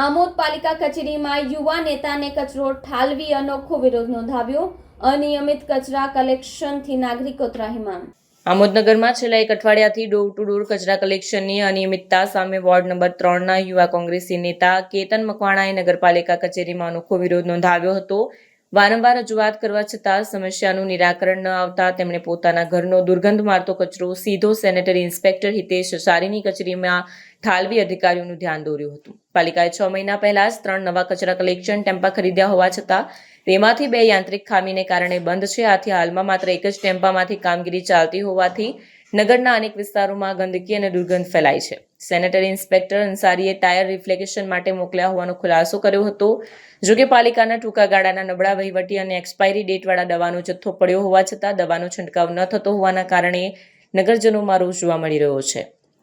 આમોદ પાલિકા કચેરીમાં યુવા નેતાને કચરો ઠાલવી અનોખો વિરોધ નોંધાવ્યો. અનિયમિત કચરા કલેક્શનથી નાગરિકો ત્રાહિમામ આમોદનગરમાં છેલ્લા એક અઠવાડિયાથી ડોર ટુ ડોર કચરા કલેક્શનની અનિયમિતતા સામે વોર્ડ નંબર ત્રણના યુવા કોંગ્રેસી નેતા કેતન મકવાણાએ નગરપાલિકા કચેરીમાં અનોખો વિરોધ નોંધાવ્યો હતો. વારંવાર રજૂઆત કરવા છતાં સમસ્યાનું નિરાકરણ ન આવતા તેમણે પોતાના ઘરનો દુર્ગંધ મારતો કચરો સીધો સેનેટરી ઇન્સ્પેક્ટર હિતેશ સારીની કચેરીમાં ઠાલવી અધિકારીઓનું ધ્યાન દોર્યું હતું. પાલિકાએ છ મહિના પહેલા જ ત્રણ નવા કચરા કલેક્શન ટેમ્પા ખરીદ્યા હોવા છતાં તેમાંથી બે યાંત્રિક ખામીને કારણે બંધ છે. આથી હાલમાં માત્ર એક જ ટેમ્પામાંથી કામગીરી ચાલતી હોવાથી નગરના અનેક વિસ્તારોમાં ગંદકી અને દુર્ગંધ ફેલાય છે. સેનેટરી ઇન્સ્પેક્ટર અંસારીએ ટાયર રિફ્લેક્શન માટે મોકલ્યા હોવાનો ખુલાસો કર્યો હતો. જોકે પાલિકાના ટૂંકા ગાળાના નબળા વહીવટી અને એક્સપાયરી ડેટવાળા દવાનો જથ્થો પડ્યો હોવા છતાં દવાનો છંટકાવ ન થતો હોવાના કારણે નગરજનોમાં રોષ જોવા મળી રહ્યો છે.